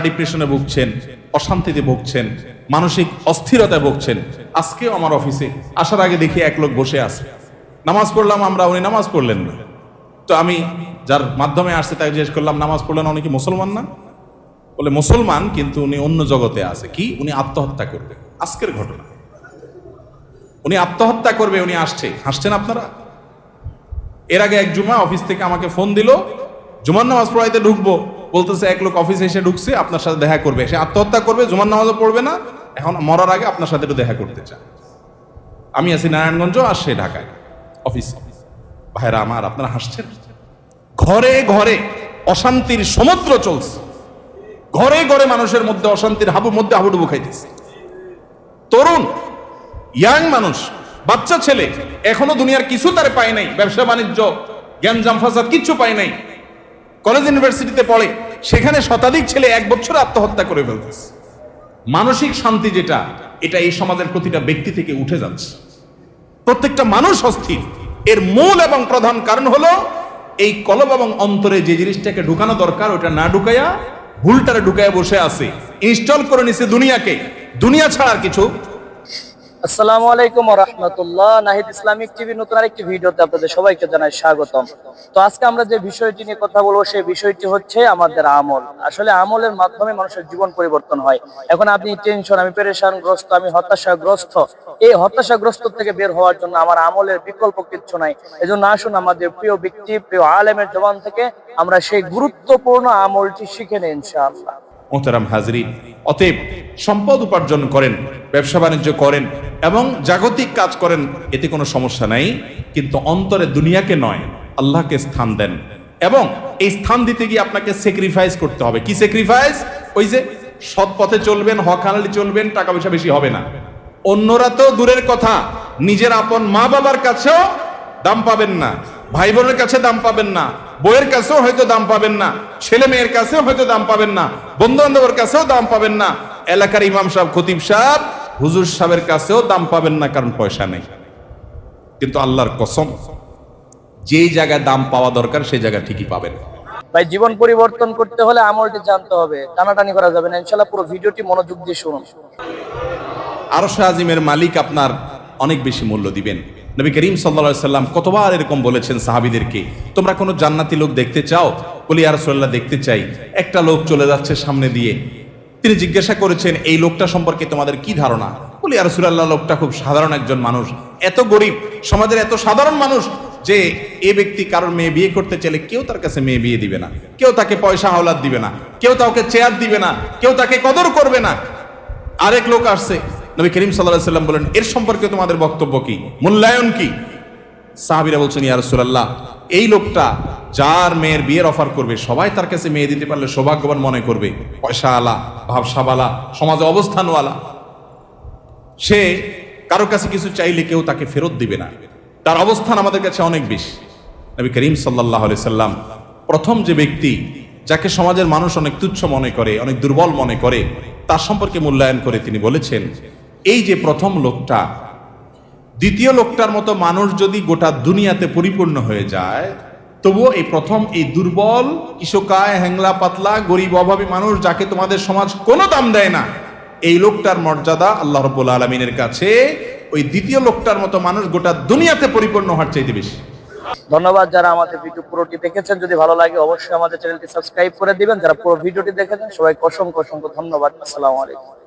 ডিপ্রেশনে ভুগছেন, অশান্তিতে ভুগছেন, মানসিক অস্থিরতায় ভুগছেন। আজকেও আমার অফিসে আসার আগে দেখি এক লোক বসে আছে। নামাজ পড়লাম আমরা, উনি নামাজ পড়লেন না। তো আমি যার মাধ্যমে আসছে তাকে জিজ্ঞেস করলাম, নামাজ পড়লেন উনি কি মুসলমান না? বলে, মুসলমান, কিন্তু উনি অন্য জগতে আছে। কি? উনি আত্মহত্যা করবে। আজকের ঘটনা। উনি আত্মহত্যা করবে, উনি আসছে। হাসছেন আপনারা? এর আগে এক জুমা অফিস থেকে আমাকে ফোন দিল, জুমার নামাজ পড়াইতে ঢুকবো। বলতেছে, এক লোক অফিসে এসে ঢুকছে, আপনার সাথে দেখা করবে। সে আত্মহত্যা করবে, জুমার নামাজও পড়বে না। এখন মরার আগে আপনার সাথে একটু দেখা করতে চায়। আমি আছি নারায়ণগঞ্জ, আর সে ঢাকায়। অফিস ভাইরা আমার, আপনারা হাসছেন? ঘরে ঘরে অশান্তির সমুদ্র চলছে। ঘরে ঘরে মানুষের মধ্যে অশান্তির হাবুর মধ্যে হাবুডুবু খাইতেছে। তরুণ ইয়াং মানুষ, বাচ্চা ছেলে, এখনও দুনিয়ার কিছু তারে পায় নাই। ব্যবসা, বাণিজ্য জ্ঞানজাম ফাসাদ, কিচ্ছু পায় নাই। কলেজ ইউনিভার্সিটিতে পড়ে, সেখানে শতাধিক ছেলে এক বছর আত্মহত্যা করে ফেলতেছে। মানসিক শান্তি যেটা, এটা এই সমাজের প্রতিটা ব্যক্তি থেকে উঠে যাচ্ছে। প্রত্যেকটা মানুষ অস্থির। এর মূল এবং প্রধান কারণ হলো, এই কলব এবং অন্তরে যে জিনিসটাকে ঢুকানো দরকার, ওটা না ঢুকাইয়া ভুলটারে ঢুকাইয়া বসে আছে। ইনস্টল করে নিছে দুনিয়াকে। দুনিয়া ছাড়া আর কিছু আসসালামু আলাইকুম রহমতুল্লাহ। নাহিদ ইসলামিক টিভি নতুন আরেকটি ভিডিওতে আপনাদের সবাইকে জানাই স্বাগতম। তো আজকে আমরা যে বিষয়টি নিয়ে কথা বলব, সেই বিষয়টি হচ্ছে আমাদের আমল। আসলে আমলের মাধ্যমে মানুষের জীবন পরিবর্তন হয়। এখন আপনি টেনশন, আমি পেরেশানগ্রস্ত, আমি হতাশাগ্রস্ত। এই হতাশাগ্রস্ত থেকে বের হওয়ার জন্য আমার আমলের বিকল্প কিচ্ছু নাই। এজন্য আসুন আমাদের প্রিয় ব্যক্তি, প্রিয় আলেমের জবান থেকে আমরা সেই গুরুত্বপূর্ণ আমলটি শিখে নেই, ইনশাআল্লাহ। মোহতারাম হাজরিন, অতএব সম্পদ উপার্জন করেন, ব্যবসা বাণিজ্য করেন এবং জাগতিক কাজ করেন, এতে কোনো সমস্যা নাই, কিন্তু অন্তরে দুনিয়াকে নয়, আল্লাহকে স্থান দেন। এবং এই স্থান দিতে গিয়ে আপনাকে স্যাক্রিফাইস করতে হবে। কি স্যাক্রিফাইস ওই যে সৎ পথে চলবেন, হক হালালি চলবেন, টাকা পয়সা বেশি হবে না। অন্যরা তো দূরের কথা, নিজের আপন মা বাবার কাছেও দাম পাবেন না, ভাই বোনের কাছে দাম পাবেন না বইয়ের কাছেও হয়তো দাম পাবেন না, ছেলে মেয়ের কাছেও হয়তো দাম পাবেন না বন্ধু বান্ধবের কাছেও দাম পাবেন না। এলাকার ইমাম সাহেব, খতিব সাহেব হুজুর সাহেবের কাছেও দাম পাবেন না কারণ পয়সা নেই। কিন্তু আল্লাহর কসম যেই জায়গায় দাম পাওয়া দরকার সেই জায়গা ঠিকই পাবেন। ভাই জীবন পরিবর্তন করতে হলে আমলটি জানতে হবে টানাটানি করা যাবে না। ইনশাল্লাহ পুরো ভিডিওটি মনোযোগ দিয়ে শুনুন। আরশ আজিমের মালিক আপনার অনেক বেশি মূল্য দিবেন। নবী করিম সাল্লা সাল্লাম কতবার এরকম বলেছেন সাহাবিদেরকে তোমরা কোনো জান্নাতি লোক দেখতে চাও? বলি আর দেখতে চাই। একটা লোক চলে যাচ্ছে সামনে দিয়ে তিনি জিজ্ঞাসা করেছেন, এই লোকটা সম্পর্কে তোমাদের কি ধারণা? বলি, আর সুরাল্লাহ, লোকটা খুব সাধারণ একজন মানুষ। এত গরিব, সমাজের এত সাধারণ মানুষ যে এ ব্যক্তি কারোর মেয়ে বিয়ে করতে চাইলে কেউ তার কাছে মেয়ে বিয়ে দিবে না, কেউ তাকে পয়সা হাওলাত দিবে না, কেউ তাকে চেয়ার দিবে না, কেউ তাকে কদর করবে না। আরেক লোক আসছে, নবী করিম সাল্লাহ সাল্লাম বলেন, এর সম্পর্কে তোমাদের বক্তব্য কি? মূল্যায়ন কি? সাহাবিরা বলছেন, ইয়া রাসূলুল্লাহ, এই লোকটা যার মেয়ের বিয়ের অফার করবে, সবাই তার কাছে মেয়ে দিতে পারলে সৌভাগ্যবান মনে করবে। পয়সা আলা ভাবসাবালা, সমাজে অবস্থানওয়ালা। সে কারও কাছে কিছু চাইলে কেউ তাকে ফেরত দিবে না। তার অবস্থান আমাদের কাছে অনেক বেশি। নবী করিম সাল্লাহ সাল্লাম প্রথম যে ব্যক্তি যাকে সমাজের মানুষ অনেক তুচ্ছ মনে করে, অনেক দুর্বল মনে করে, তার সম্পর্কে মূল্যায়ন করে তিনি বলেছেন, এই যে প্রথম লোকটা, দ্বিতীয় লোকটার মতো মানুষ যদি গোটা দুনিয়াতে পরিপূর্ণ হয়ে যায় তবুও এই প্রথম এই দুর্বল কিশোকায় হ্যাংলা পাতলা, গরিব, অভাবী মানুষ যাকে তোমাদের সমাজ কোনো দাম দেয় না, এই লোকটার মর্যাদা আল্লাহ রব্বুল আলমিনের কাছে। ওই দ্বিতীয় লোকটার মতো মানুষ গোটা দুনিয়াতে পরিপূর্ণ হওয়ার চাইতে বেশি। ধন্যবাদ যারা আমাদের ভিডিও পুরোটি দেখেছেন। যদি ভালো লাগে অবশ্যই আমাদের চ্যানেলটি সাবস্ক্রাইব করে দিবেন। যারা পুরো ভিডিওটি দেখেছেন, সবাইকে অসংখ্য অসংখ্য ধন্যবাদ। আসসালামু আলাইকুম।